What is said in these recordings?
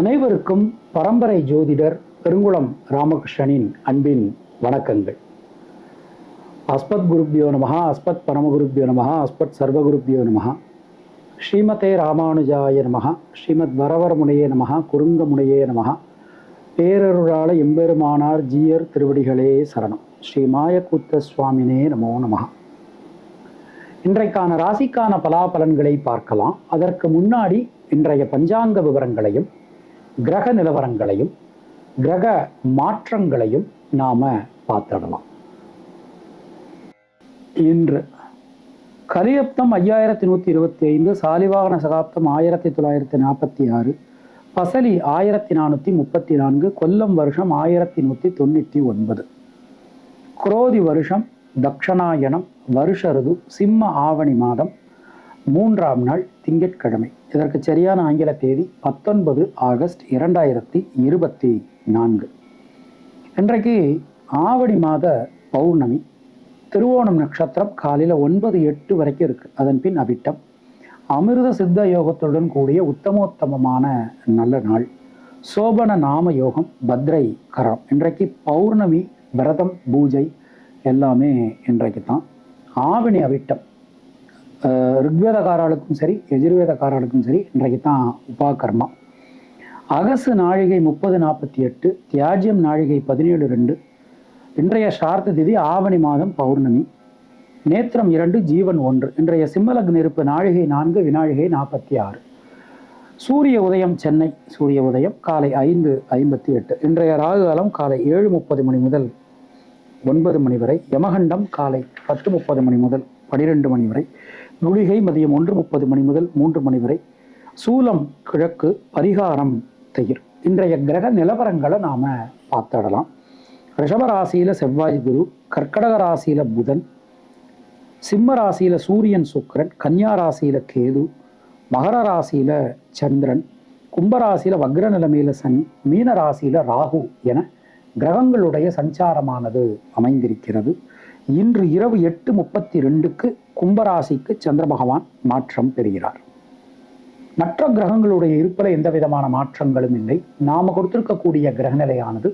அனைவருக்கும் பரம்பரை ஜோதிடர் பெருங்குளம் ராமகிருஷ்ணனின் அன்பின் வணக்கங்கள். அஸ்பத் குருப்பியோ நமகா அஸ்பத் பரமகுருப்பியோ நமகா அஸ்பத் சர்வகுருப்பியோ நமகா ஸ்ரீமதே ராமானுஜாய நமகா ஸ்ரீமத் வரவரமுனையே நமஹா குறுங்கமுனையே நமகா பேரருளாள எம்பெருமானார் ஜீயர் திருவடிகளே சரணம். ஸ்ரீ மாயக்கூத்த சுவாமினே நமோ நமகா இன்றைக்கான ராசிக்கான பலாபலன்களை பார்க்கலாம். அதற்கு முன்னாடி இன்றைய பஞ்சாங்க விவரங்களையும் கிரக நிலவரங்களையும் கிரக மாற்றங்களையும் நாம பார்த்துடலாம். இன்று கலியப்தம் ஐயாயிரத்தி நூற்றி இருபத்தி ஐந்து சாலிவாகன சகாப்தம் ஆயிரத்தி தொள்ளாயிரத்தி நாற்பத்தி ஆறு பசலி ஆயிரத்தி நானூற்றி முப்பத்தி நான்கு கொல்லம் வருஷம் ஆயிரத்தி நூற்றி தொண்ணூற்றி ஒன்பது. குரோதி வருஷம் தக்ஷணாயனம் வருஷ ருது சிம்ம ஆவணி மாதம் மூன்றாம் நாள் திங்கட்கிழமை. இதற்கு சரியான ஆங்கில தேதி பத்தொன்பது ஆகஸ்ட் இரண்டாயிரத்தி இருபத்தி நான்கு. இன்றைக்கு ஆவணி மாத பௌர்ணமி. திருவோணம் நட்சத்திரம் காலையில் ஒன்பது எட்டு வரைக்கும் இருக்குது அதன் பின் அவிட்டம். அமிர்த சித்த யோகத்துடன் கூடிய உத்தமோத்தமமான நல்ல நாள். சோபன நாம யோகம் பத்ரை கரம். இன்றைக்கு பௌர்ணமி விரதம் பூஜை எல்லாமே இன்றைக்கு தான் ஆவணி அவிட்டம். அஹ் சரி எஜுர்வேதக்காரர்களுக்கும் சரி இன்றைக்கு தான் உபாகர்மா. அகசு நாழிகை முப்பது நாற்பத்தி எட்டு தியாஜ்யம் நாழிகை பதினேழு ரெண்டு இன்றைய சார்த்த திதி ஆவணி மாதம் பௌர்ணமி நேத்திரம் இரண்டு ஜீவன் ஒன்று இன்றைய சிம்மலக் நெருப்பு நாழிகை நான்கு வினாழிகை நாற்பத்தி ஆறு. சூரிய உதயம் சென்னை சூரிய உதயம் காலை ஐந்து ஐம்பத்தி எட்டு இன்றைய ராகு காலம் காலை ஏழு முப்பது மணி முதல் ஒன்பது மணி வரை யமகண்டம் காலை பத்து முப்பது மணி முதல் பனிரெண்டு மணி வரை குளிகை மதியம் ஒன்று முப்பது மணி முதல் மூன்று மணி வரை. சூலம் கிழக்கு பரிகாரம் தயிர் இன்றைய கிரக நிலவரங்களை நாம் பார்த்துடலாம். ரிஷபராசியில் செவ்வாய் குரு கர்க்கடக ராசியில புதன் சிம்ம ராசியில் சூரியன் சுக்கரன் கன்னியா ராசியில கேது மகர ராசியில் சந்திரன் கும்பராசியில் வக்ர நிலைமையில் சனி மீன ராசியில் ராகு என கிரகங்களுடைய சஞ்சாரமானது அமைந்திருக்கிறது. இன்று இரவு எட்டு முப்பத்தி ரெண்டுக்கு கும்பராசிக்கு சந்திர பகவான் மாற்றம் பெறுகிறார். மற்ற கிரகங்களுடைய இருப்பில் எந்த விதமான மாற்றங்களும் இல்லை. நாம கொடுத்திருக்கக்கூடிய கிரகநிலையானது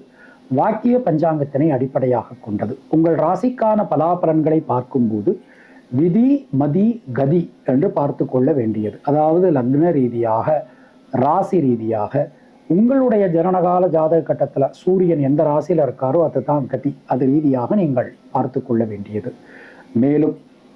வாக்கிய பஞ்சாங்கத்தினை அடிப்படையாக கொண்டது. உங்கள் ராசிக்கான பலாபலன்களை பார்க்கும்போது விதி மதி கதி என்று பார்த்து கொள்ள வேண்டியது. அதாவது லக்ன ரீதியாக ராசி ரீதியாக உங்களுடைய ஜனனகால ஜாதக கட்டத்தில் சூரியன் எந்த ராசியில் இருக்காரோ அதுதான் கதி. அது ரீதியாக நீங்கள் பார்த்து கொள்ள வேண்டியது. மேலும்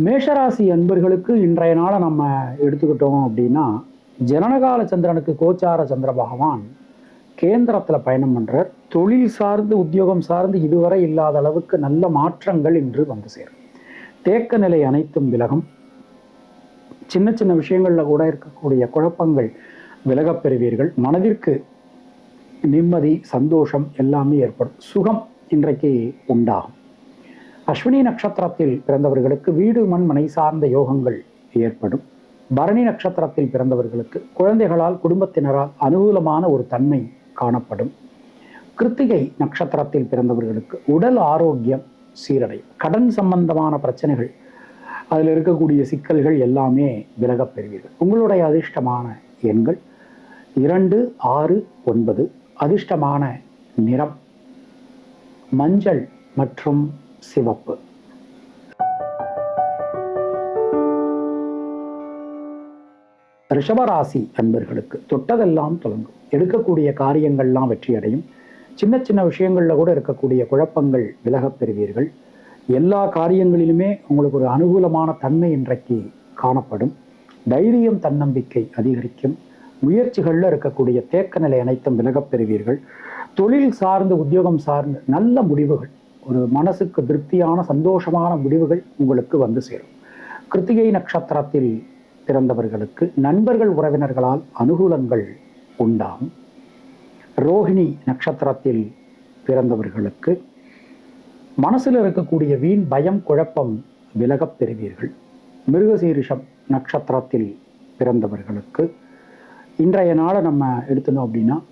மேஷராசி அன்பர்களுக்கு இன்றைய நாளை நம்ம எடுத்துக்கிட்டோம் அப்படின்னா ஜனனகால சந்திரனுக்கு கோச்சார சந்திர பகவான் கேந்திரத்தில் பயணம் பண்ணுறார் தொழில் சார்ந்து உத்தியோகம் சார்ந்து இதுவரை இல்லாத அளவுக்கு நல்ல மாற்றங்கள் இன்று வந்து சேரும். தேக்க நிலை அனைத்தும் விலகும். சின்ன சின்ன விஷயங்களில் கூட இருக்கக்கூடிய குழப்பங்கள் விலகப் பெறுவீர்கள். மனதிற்கு நிம்மதி சந்தோஷம் எல்லாமே ஏற்படும். சுகம் இன்றைக்கு உண்டாகும். அஸ்வினி நட்சத்திரத்தில் பிறந்தவர்களுக்கு வீடு மண்மனை சார்ந்த யோகங்கள் ஏற்படும். பரணி நட்சத்திரத்தில் பிறந்தவர்களுக்கு குழந்தைகளால் குடும்பத்தினரால் அனுகூலமான ஒரு தன்மை காணப்படும். கிருத்திகை நட்சத்திரத்தில் பிறந்தவர்களுக்கு உடல் ஆரோக்கியம் சீரடையும். கடன் சம்பந்தமான பிரச்சனைகள் அதில் இருக்கக்கூடிய சிக்கல்கள் எல்லாமே விலகப் பெறுவீர்கள். உங்களுடைய அதிர்ஷ்டமான எண்கள் இரண்டு ஆறு ஒன்பது. அதிர்ஷ்டமான நிறம் மஞ்சள் மற்றும் சிவப்பு. ரிஷபராசி அன்பர்களுக்கு தொட்டதெல்லாம் தொடங்கும். எடுக்கக்கூடிய காரியங்கள்லாம் வெற்றியடையும். சின்ன சின்ன விஷயங்கள்ல கூட இருக்கக்கூடிய குழப்பங்கள் விலகப் பெறுவீர்கள். எல்லா காரியங்களிலுமே உங்களுக்கு ஒரு அனுகூலமான தன்மை இன்றைக்கு காணப்படும். தைரியம் தன்னம்பிக்கை அதிகரிக்கும். முயற்சிகளில் இருக்கக்கூடிய தேக்க நிலை அனைத்தும் விலகப் பெறுவீர்கள். தொழில் சார்ந்து உத்தியோகம் சார்ந்து நல்ல முடிவுகள் ஒரு மனசுக்கு திருப்தியான சந்தோஷமான முடிவுகள் உங்களுக்கு வந்து சேரும். கிருத்திகை நட்சத்திரத்தில் பிறந்தவர்களுக்கு நண்பர்கள் உறவினர்களால் அனுகூலங்கள் உண்டாகும். ரோஹிணி நட்சத்திரத்தில் பிறந்தவர்களுக்கு மனசில் இருக்கக்கூடிய வீண் பயம் குழப்பம் விலகப் பெறுவீர்கள். மிருகசீரிஷம் நட்சத்திரத்தில் பிறந்தவர்களுக்கு இன்றைய நாளை நம்ம எடுத்தணும் அப்படின்னா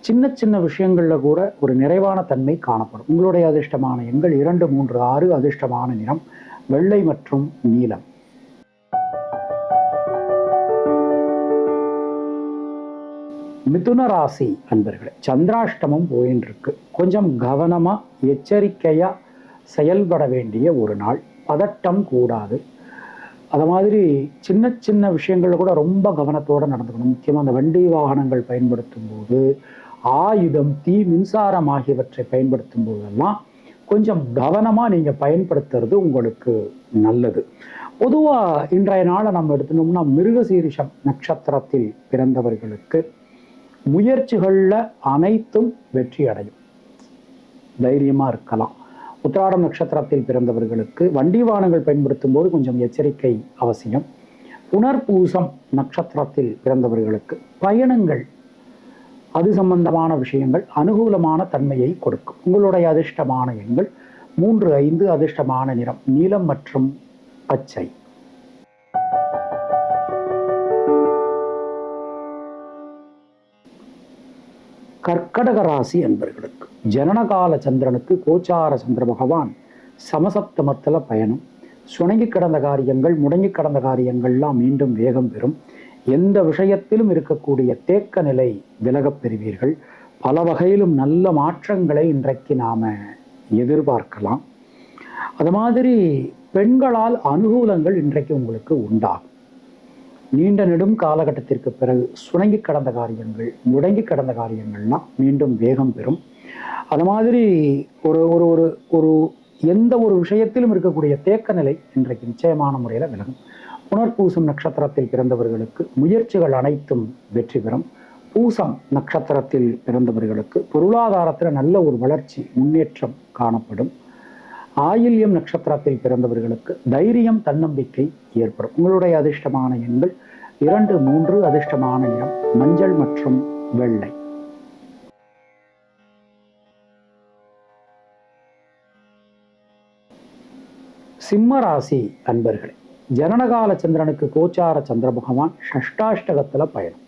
சின்ன சின்ன விஷயங்களில் கூட ஒரு நிறைவான தன்மை காணப்படும். உங்களுடைய அதிர்ஷ்டமான எண்கள் இரண்டு மூன்று ஆறு அதிர்ஷ்டமான நிறம் வெள்ளை மற்றும் நீலம். மிதுன ராசி அன்பர்களே சந்திராஷ்டமம் போயின்னு இருக்கு கொஞ்சம் கவனமா எச்சரிக்கையா செயல்பட வேண்டிய ஒரு நாள். பதட்டம் கூடாது. அது மாதிரி சின்ன சின்ன விஷயங்களில் கூட ரொம்ப கவனத்தோடு நடந்துக்கணும். முக்கியமாக அந்த வண்டி வாகனங்கள் பயன்படுத்தும் போது ஆயுதம் தீ மின்சாரம் ஆகியவற்றை பயன்படுத்தும் போதெல்லாம் கொஞ்சம் கவனமாக நீங்கள் பயன்படுத்துறது உங்களுக்கு நல்லது. பொதுவாக இன்றைய நாளை நம்ம எடுத்துனோம்னா மிருகசீரிஷம் நட்சத்திரத்தில் பிறந்தவர்களுக்கு முயற்சிகளில் அனைத்தும் வெற்றி அடையும். தைரியமாக இருக்கலாம். உத்திராடம் நட்சத்திரத்தில் பிறந்தவர்களுக்கு வண்டி வாகனங்கள் பயன்படுத்தும் போது கொஞ்சம் எச்சரிக்கை அவசியம். புனர்பூசம் நட்சத்திரத்தில் பிறந்தவர்களுக்கு பயணங்கள் அது சம்பந்தமான விஷயங்கள் அனுகூலமான தன்மையை கொடுக்கும். உங்களுடைய அதிர்ஷ்டமான எண்கள் மூன்று ஐந்து அதிர்ஷ்டமான நிறம் நீலம் மற்றும் பச்சை. கர்க்கடக ராசி என்பவர்களுக்கு ஜனனகால சந்திரனுக்கு கோச்சார சந்திர பகவான் சமசப்தமத்தில் பயணம். சுணங்கி கிடந்த காரியங்கள் முடங்கி கிடந்த காரியங்கள்லாம் மீண்டும் வேகம் பெறும். எந்த விஷயத்திலும் இருக்கக்கூடிய தேக்க நிலை விலகப் பெறுவீர்கள். பல வகையிலும் நல்ல மாற்றங்களை இன்றைக்கு நாம எதிர்பார்க்கலாம். அது மாதிரி பெண்களால் அனுகூலங்கள் இன்றைக்கு உங்களுக்கு உண்டாகும். நீண்ட நெடும் காலகட்டத்திற்கு பிறகு சுணங்கி கடந்த காரியங்கள் முடங்கி கடந்த காரியங்கள்லாம் மீண்டும் வேகம் பெறும். அது மாதிரி ஒரு ஒரு ஒரு ஒரு எந்த ஒரு விஷயத்திலும் இருக்கக்கூடிய தேக்க நிலை இன்றைக்கு நிச்சயமான முறையில் விலகும். புனர்பூசம் நட்சத்திரத்தில் பிறந்தவர்களுக்கு முயற்சிகள் அனைத்தும் வெற்றி பெறும். பூசம் நட்சத்திரத்தில் பிறந்தவர்களுக்கு பொருளாதாரத்தில் நல்ல ஒரு வளர்ச்சி முன்னேற்றம் காணப்படும். ஆயில்யம் நட்சத்திரத்தில் பிறந்தவர்களுக்கு தைரியம் தன்னம்பிக்கை ஏற்படும். உங்களுடைய அதிர்ஷ்டமான எண்கள் இரண்டு மூன்று அதிர்ஷ்டமான நிறம் மஞ்சள் மற்றும் வெள்ளை. சிம்ம ராசி அன்பர்களே ஜனனகால சந்திரனுக்கு கோச்சார சந்திர பகவான் ஷஷ்டாஷ்டகத்தில் பயணம்.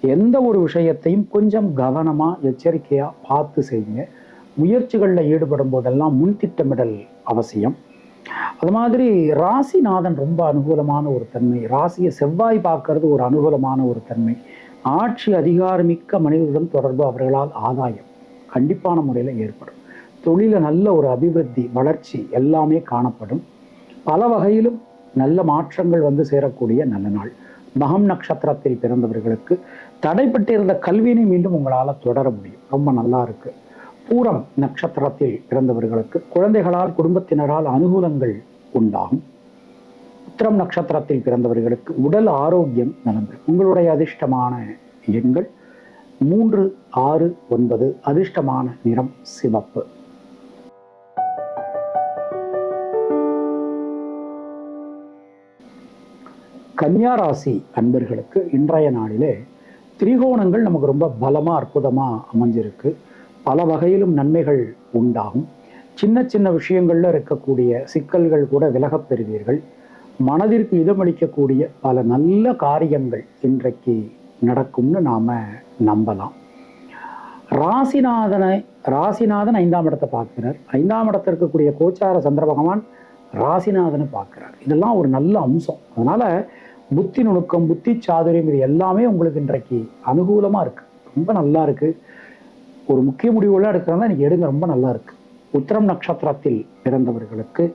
எந்த ஒரு விஷயத்தையும் கொஞ்சம் கவனமாக எச்சரிக்கையாக பார்த்து செய்யுங்க. முயற்சிகளில் ஈடுபடும் போதெல்லாம் முன் திட்டமிடல் அவசியம். அது மாதிரி ராசிநாதன் ரொம்ப அனுகூலமான ஒரு தன்மை. ராசியை செவ்வாய் பார்க்கறது ஒரு அனுகூலமான ஒரு தன்மை. ஆட்சி அதிகாரமிக்க மனிதர்களிடம் தொடர்பு அவர்களால் ஆதாயம் கண்டிப்பான முறையில் ஏற்படும். தொழிலில் நல்ல ஒரு அபிவிருத்தி வளர்ச்சி எல்லாமே காணப்படும். பல வகையிலும் நல்ல மாற்றங்கள் வந்து சேரக்கூடிய நல்ல நாள். மகம் நட்சத்திரத்தில் பிறந்தவர்களுக்கு தடைப்பட்டிருந்த கல்வியினை மீண்டும் உங்களால் தொடர முடியும். ரொம்ப நல்லா இருக்கு. பூரம் நட்சத்திரத்தில் பிறந்தவர்களுக்கு குழந்தைகளால் குடும்பத்தினரால் அனுகூலங்கள் உண்டாகும். உத்திரம் நட்சத்திரத்தில் பிறந்தவர்களுக்கு உடல் ஆரோக்கியம் நலந்து உங்களுடைய அதிர்ஷ்டமான எண்கள் மூன்று ஆறு ஒன்பது அதிர்ஷ்டமான நிறம் சிவப்பு. கன்னியா ராசி அன்பர்களுக்கு இன்றைய நாளிலே திரிகோணங்கள் நமக்கு ரொம்ப பலமாக அற்புதமாக அமைஞ்சிருக்கு. பல வகையிலும் நன்மைகள் உண்டாகும். சின்ன சின்ன விஷயங்களில் இருக்கக்கூடிய சிக்கல்கள் கூட விலகப் பெறுவீர்கள். மனதிற்கு இதமளிக்கக்கூடிய பல நல்ல காரியங்கள் இன்றைக்கு நடக்கும்னு நாம நம்பலாம். ராசிநாதனை ராசிநாதன் ஐந்தாம் இடத்தை பார்க்கிறார். ஐந்தாம் இடத்தில் இருக்கக்கூடிய கோச்சார சந்திர பகவான் ராசிநாதனை பார்க்குறார். இதெல்லாம் ஒரு நல்ல அம்சம். அதனால் புத்தி நுணுக்கம் புத்தி சாதுரியம் இது எல்லாமே உங்களுக்கு இன்றைக்கு அனுகூலமாக இருக்கு. ரொம்ப நல்லா இருக்கு. ஒரு முக்கிய முடிவுலாம் எடுக்கிறதா இன்னைக்கு எடுங்க ரொம்ப நல்லா இருக்கு. உத்திரம் நட்சத்திரத்தில் பிறந்தவர்களுக்கு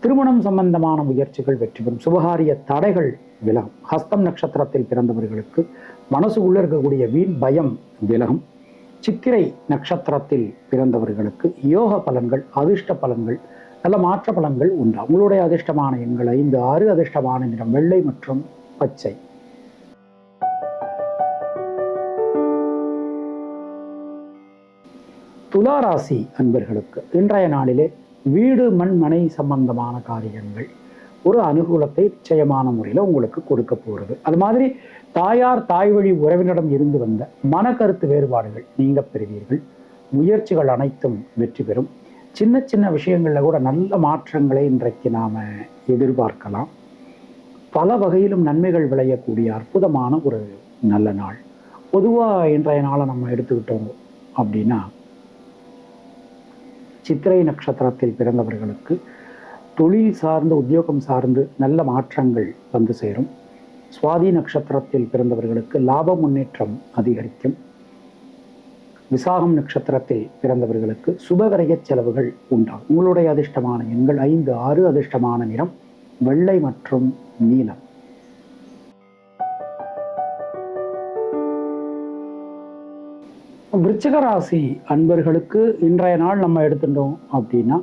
திருமணம் சம்பந்தமான முயற்சிகள் வெற்றி பெறும். சுபகாரிய தடைகள் விலகும். ஹஸ்தம் நட்சத்திரத்தில் பிறந்தவர்களுக்கு மனசுக்குள்ளே இருக்கக்கூடிய வீண் பயம் விலகும். சித்திரை நட்சத்திரத்தில் பிறந்தவர்களுக்கு யோக பலன்கள் அதிர்ஷ்ட பலன்கள் நல்ல மாற்ற பலன்கள் உண்டு. உங்களுடைய அதிர்ஷ்டமான எண்கள் ஐந்து ஆறு அதிர்ஷ்டமான நிறம் வெள்ளை மற்றும் பச்சை. துளாராசி அன்பர்களுக்கு இன்றைய நாளிலே வீடு மண் மனை சம்பந்தமான காரியங்கள் ஒரு அனுகூலத்தை நிச்சயமான முறையில் உங்களுக்கு கொடுக்க போகிறது அது மாதிரி தாயார் தாய் வழி உறவினரிடம் இருந்து வந்த மன கருத்து வேறுபாடுகள் நீங்க பெறுவீர்கள். முயற்சிகள் அனைத்தும் வெற்றி பெறும். சின்ன சின்ன விஷயங்களில் கூட நல்ல மாற்றங்களை இன்றைக்கு நாம் எதிர்பார்க்கலாம். பல வகையிலும் நன்மைகள் விளையக்கூடிய அற்புதமான ஒரு நல்ல நாள். பொதுவாக இன்றைய நாளை நம்ம எடுத்துக்கிட்டோம் அப்படின்னா சித்திரை நட்சத்திரத்தில் பிறந்தவர்களுக்கு தொழில் சார்ந்து உத்தியோகம் சார்ந்து நல்ல மாற்றங்கள் வந்து சேரும். சுவாதி நட்சத்திரத்தில் பிறந்தவர்களுக்கு லாப முன்னேற்றம் அதிகரிக்கும். விசாகம் நட்சத்திரத்தில் பிறந்தவர்களுக்கு சுபகரைய செலவுகள் உண்டாகும். உங்களுடைய அதிர்ஷ்டமான எண்கள் ஐந்து ஆறு அதிர்ஷ்டமான நிறம் வெள்ளை மற்றும் நீலம். விருச்சிக ராசி அன்பர்களுக்கு இன்றைய நாள் நம்ம எடுத்துட்டோம் அப்படின்னா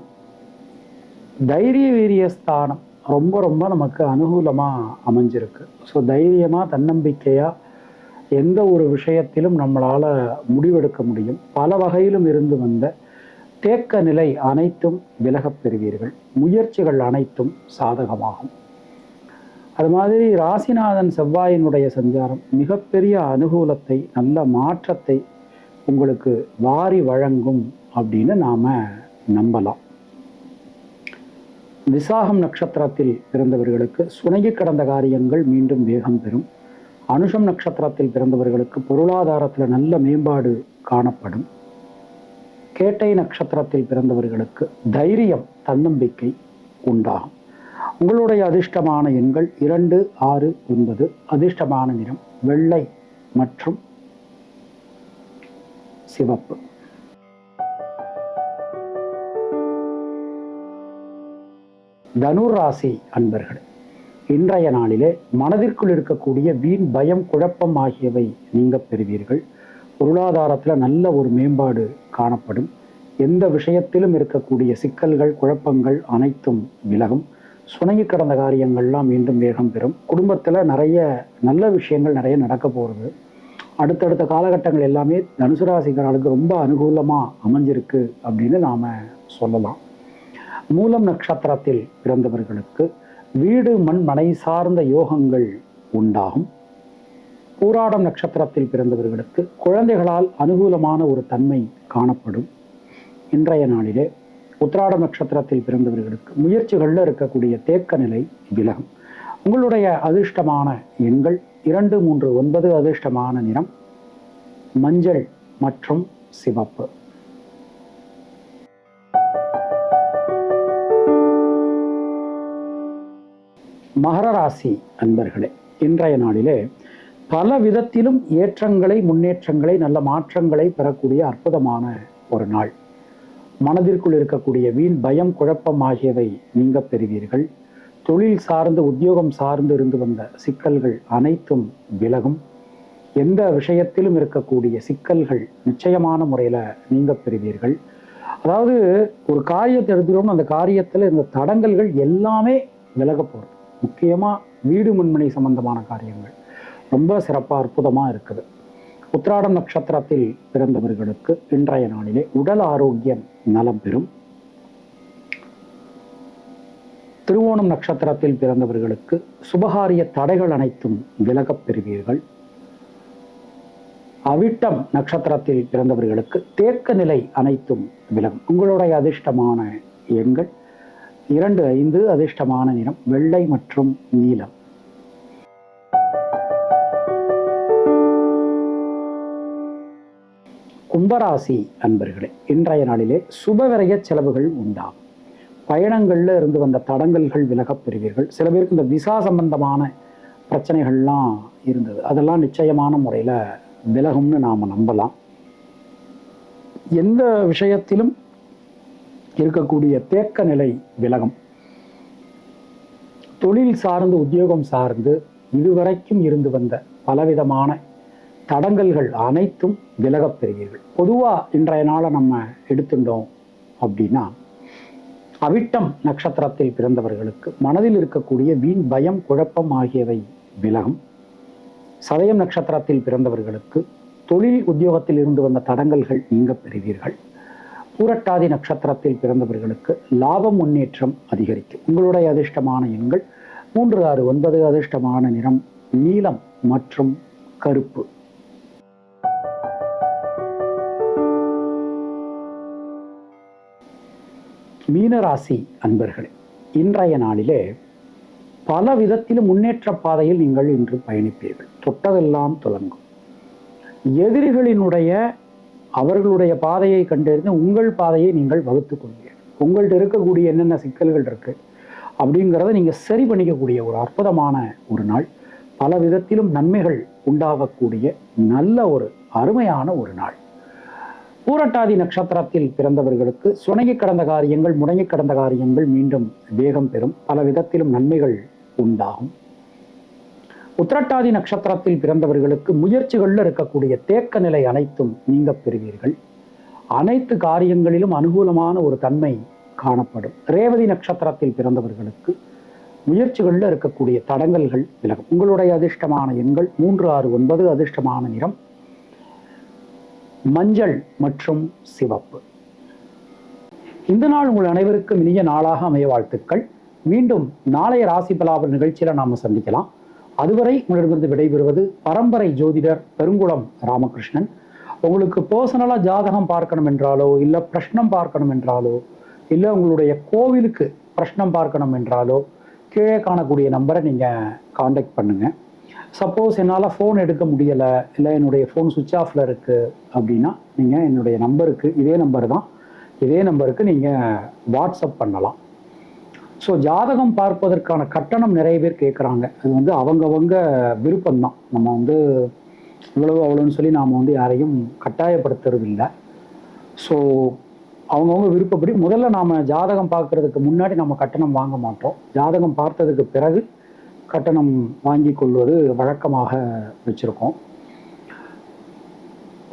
தைரிய வீரிய ஸ்தானம் ரொம்ப ரொம்ப நமக்கு அனுகூலமாக அமைஞ்சிருக்கு. ஸோ தைரியமாக தன்னம்பிக்கையாக எந்த ஒரு விஷயத்திலும் நம்மளால் முடிவெடுக்க முடியும். பல வகையிலும் இருந்து வந்த தேக்க நிலை அனைத்தும் விலகப் பெறுவீர்கள். முயற்சிகள் அனைத்தும் சாதகமாகும். அது மாதிரி ராசிநாதன் செவ்வாயினுடைய சஞ்சாரம் மிகப்பெரிய அனுகூலத்தை நல்ல மாற்றத்தை உங்களுக்கு வாரி வழங்கும் அப்படின்னு நாம் நம்பலாம். விசாகம் நட்சத்திரத்தில் பிறந்தவர்களுக்கு சுணங்கி கடந்த காரியங்கள் மீண்டும் வேகம் பெறும். அனுஷம் நட்சத்திரத்தில் பிறந்தவர்களுக்கு பொருளாதாரத்தில் நல்ல மேம்பாடு காணப்படும். கேட்டை நட்சத்திரத்தில் பிறந்தவர்களுக்கு தைரியம் தன்னம்பிக்கை உண்டாகும். உங்களுடைய அதிர்ஷ்டமான எண்கள் இரண்டு ஆறு ஒன்பது. அதிர்ஷ்டமான நிறம் வெள்ளை மற்றும் சிவப்பு. தனுர் ராசி அன்பர்கள் இன்றைய நாளிலே மனதிற்குள் இருக்கக்கூடிய வீண் பயம் குழப்பம் ஆகியவை நீங்க பெறுவீர்கள். பொருளாதாரத்தில் நல்ல ஒரு மேம்பாடு காணப்படும். எந்த விஷயத்திலும் இருக்கக்கூடிய சிக்கல்கள் குழப்பங்கள் அனைத்தும் விலகும். சுணங்கி கடந்த காரியங்கள்லாம் மீண்டும் வேகம் பெறும். குடும்பத்தில் நிறைய நல்ல விஷயங்கள் நிறைய நடக்க போகிறது அடுத்தடுத்த காலகட்டங்கள் எல்லாமே தனுசு ராசிக்காரர்களுக்கு ரொம்ப அனுகூலமாக அமைஞ்சிருக்கு அப்படின்னு நாம் சொல்லலாம். மூலம் நட்சத்திரத்தில் பிறந்தவர்களுக்கு வீடு மண் மனை சார்ந்த யோகங்கள் உண்டாகும். பூராடம் நட்சத்திரத்தில் பிறந்தவர்களுக்கு குழந்தைகளால் அனுகூலமான ஒரு தன்மை காணப்படும். இன்றைய நாளிலே உத்திராடம் நட்சத்திரத்தில் பிறந்தவர்களுக்கு முயற்சிகளில் இருக்கக்கூடிய தேக்க நிலை விலகும். உங்களுடைய அதிர்ஷ்டமான எண்கள் இரண்டு மூன்று ஒன்பது அதிர்ஷ்டமான நிறம் மஞ்சள் மற்றும் சிவப்பு. மகர ராசி அன்பர்களே இன்றைய நாளிலே பல விதத்திலும் ஏற்றங்களை முன்னேற்றங்களை நல்ல மாற்றங்களை பெறக்கூடிய அற்புதமான ஒரு நாள். மனதிற்குள் இருக்கக்கூடிய வீண் பயம் குழப்பம் ஆகியவை நீங்க பெறுவீர்கள். தொழில் சார்ந்து உத்தியோகம் சார்ந்து இருந்து வந்த சிக்கல்கள் அனைத்தும் விலகும். எந்த விஷயத்திலும் இருக்கக்கூடிய சிக்கல்கள் நிச்சயமான முறையில் நீங்க பெறுவீர்கள். அதாவது ஒரு காரியத்தை எடுத்துக்கிறோம் அந்த காரியத்தில் இந்த தடங்கல்கள் எல்லாமே விலக போகிறது முக்கியமாக வீடு மண்மனை சம்பந்தமான காரியங்கள். ரொம்ப சிறப்பாக அற்புதமாக இருக்குது. உத்திராடம் நட்சத்திரத்தில் பிறந்தவர்களுக்கு இன்றைய நாளிலே உடல் ஆரோக்கியம் நலம் பெறும். திருவோணம் நட்சத்திரத்தில் பிறந்தவர்களுக்கு சுபகாரிய தடைகள் அனைத்தும் விலகப் பெறுவீர்கள். அவிட்டம் நட்சத்திரத்தில் பிறந்தவர்களுக்கு தேக்க நிலை அனைத்தும் விலகும். உங்களுடைய அதிர்ஷ்டமான எண்கள் இரண்டு ஐந்து அதிர்ஷ்டமான நிறம் வெள்ளை மற்றும் நீலம். கும்பராசி அன்பர்களே இன்றைய நாளிலே சுபவிரய செலவுகள் உண்டாகும். பயணங்கள்ல இருந்து வந்த தடங்கல்கள் விலகப் பெறுவீர்கள். சில பேருக்கு இந்த விசா சம்பந்தமான பிரச்சனைகள்லாம் இருந்தது. அதெல்லாம் நிச்சயமான முறையில் விலகும்னு நாம் நம்பலாம். எந்த விஷயத்திலும் இருக்கக்கூடிய தேக்க நிலை விலகும். தொழில் சார்ந்து உத்தியோகம் சார்ந்து இதுவரைக்கும் இருந்து வந்த பலவிதமான தடங்கல்கள் அனைத்தும் விலகப் பெறுவீர்கள். பொதுவாக இன்றைய நாளை நம்ம எடுத்துட்டோம் அப்படின்னா அவிட்டம் நட்சத்திரத்தில் பிறந்தவர்களுக்கு மனதில் இருக்கக்கூடிய வீண் பயம் குழப்பம் ஆகியவை விலகும். சதயம் நட்சத்திரத்தில் பிறந்தவர்களுக்கு தொழில் உத்தியோகத்தில் இருந்து வந்த தடங்கல்கள் நீங்க பெறுவீர்கள். பூரட்டாதி நட்சத்திரத்தில் பிறந்தவர்களுக்கு லாபம் முன்னேற்றம் அதிகரிக்கும். உங்களுடைய அதிர்ஷ்டமான எண்கள் மூன்று ஆறு ஒன்பது அதிர்ஷ்டமான நிறம் நீலம் மற்றும் கருப்பு. மீனராசி அன்பர்களே இன்றைய நாளிலே பல விதத்திலும் முன்னேற்ற பாதையில் நீங்கள் இன்று பயணிப்பீர்கள். தொட்டதெல்லாம் தொடங்கும். எதிரிகளினுடைய அவர்களுடைய பாதையை கண்டறிந்து உங்கள் பாதையை நீங்கள் வகுத்து கொள்வீர்கள் உங்கள்கிட்ட இருக்கக்கூடிய என்னென்ன சிக்கல்கள் இருக்குது அப்படிங்கிறத நீங்கள் சரி பண்ணிக்கக்கூடிய ஒரு அற்புதமான ஒரு நாள். பல விதத்திலும் நன்மைகள் உண்டாகக்கூடிய நல்ல ஒரு அருமையான ஒரு நாள். பூரட்டாதி நட்சத்திரத்தில் பிறந்தவர்களுக்கு சுணங்கி கடந்த காரியங்கள் முடங்கி கடந்த காரியங்கள் மீண்டும் வேகம் பெறும். பல விதத்திலும் நன்மைகள் உண்டாகும். உத்திரட்டாதி நட்சத்திரத்தில் பிறந்தவர்களுக்கு முயற்சிகளில் இருக்கக்கூடிய தேக்க நிலை அனைத்தும் நீங்க பெறுவீர்கள். அனைத்து காரியங்களிலும் அனுகூலமான ஒரு தன்மை காணப்படும். ரேவதி நட்சத்திரத்தில் பிறந்தவர்களுக்கு முயற்சிகளில் இருக்கக்கூடிய தடங்கல்கள் விலகும். உங்களுடைய அதிர்ஷ்டமான எண்கள் மூன்று ஆறு ஒன்பது அதிர்ஷ்டமான நிறம். மஞ்சள் மற்றும் சிவப்பு. இந்த நாள் உங்கள் அனைவருக்கும் இனிய நாளாக அமைய வாழ்த்துக்கள். மீண்டும் நாளைய ராசி பலாபல் நிகழ்ச்சியில நாம சந்திக்கலாம். அதுவரை உங்களிடமிருந்து விடைபெறுவது பரம்பரை ஜோதிடர் பெருங்குளம் ராமகிருஷ்ணன். உங்களுக்கு பர்சனலாக ஜாதகம் பார்க்கணும் என்றாலோ இல்லை பிரஷ்னம் பார்க்கணும் என்றாலோ இல்லை உங்களுடைய கோவிலுக்கு பிரஷ்னம் பார்க்கணும் என்றாலோ கீழே காணக்கூடிய நம்பரை நீங்கள் காண்டாக்ட் பண்ணுங்கள் சப்போஸ் என்னால் ஃபோன் எடுக்க முடியலை இல்லை என்னுடைய ஃபோன் சுவிட்ச் ஆஃபில் இருக்குது அப்படின்னா நீங்கள் என்னுடைய நம்பருக்கு இதே நம்பர் தான். இதே நம்பருக்கு நீங்கள் வாட்ஸ்அப் பண்ணலாம். ஸோ ஜாதகம் பார்ப்பதற்கான கட்டணம் நிறைய பேர் கேட்குறாங்க அது வந்து அவங்கவங்க விருப்பம்தான். நம்ம வந்து இவ்வளவு அவ்வளோன்னு சொல்லி நாம் வந்து யாரையும் கட்டாயப்படுத்துறது இல்லை ஸோ அவங்கவுங்க விருப்பப்படி முதல்ல நாம் ஜாதகம் பார்க்கறதுக்கு முன்னாடி நம்ம கட்டணம் வாங்க மாட்டோம். ஜாதகம் பார்த்ததுக்கு பிறகு கட்டணம் வாங்கி கொள்வது வழக்கமாக வச்சுருக்கோம்.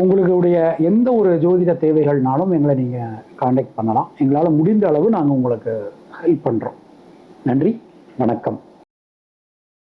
உங்களுடைய எந்த ஒரு ஜோதிட தேவைகள்னாலும் எங்களை நீங்கள் காண்டாக்ட் பண்ணலாம். எங்களால் முடிந்த அளவு நாங்கள் உங்களுக்கு ஹெல்ப் பண்ணுறோம் நன்றி வணக்கம்.